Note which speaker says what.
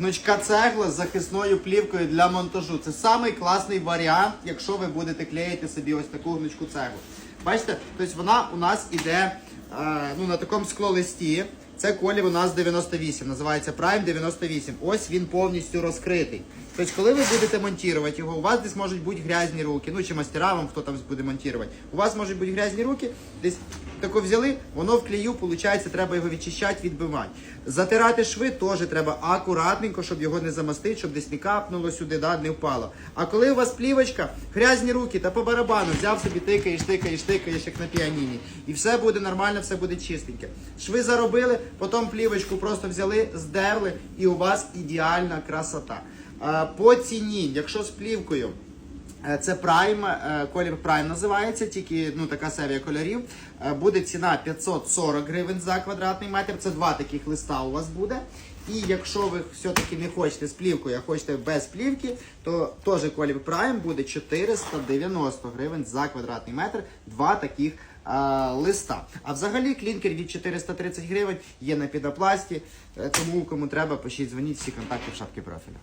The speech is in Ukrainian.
Speaker 1: Гнучка цегла з захисною плівкою для монтажу. Це самий класний варіант, якщо ви будете клеїти собі ось таку гнучку цеглу. Бачите, тобто вона у нас іде е, ну, на такому склолисті. Це колір у нас 98, називається Prime 98. Ось він повністю розкритий. Тобто, коли ви будете монтувати його, у вас десь можуть бути грязні руки, ну чи мастера вам, хто там буде монтувати. У вас можуть бути грязні руки, десь тако взяли, воно в клею, виходить, треба його відчищати, відбивати. Затирати шви теж треба акуратненько, щоб його не замастити, щоб десь не капнуло сюди, да, не впало. А коли у вас плівочка, грязні руки та по барабану, взяв собі, тикаєш, тикаєш, тикаєш, як на піаніні. І все буде нормально, все буде чистеньке. Шви заробили, потім плівочку просто взяли, здерли, і у вас ідеальна красота. По ціні, якщо з плівкою. Е, Це Prime, е, колір Prime називається, тільки ну, така серія кольорів. Е, Буде ціна 540 гривень за квадратний метр. Це два таких листа у вас буде. І якщо ви все-таки не хочете з плівкою, а хочете без плівки, то теж колір Prime буде 490 гривень за квадратний метр. Два таких е, листа. А взагалі клінкер від 430 гривень є на підопласті. Тому кому треба, пишіть, дзвоніть всі контакти в шапці профіля.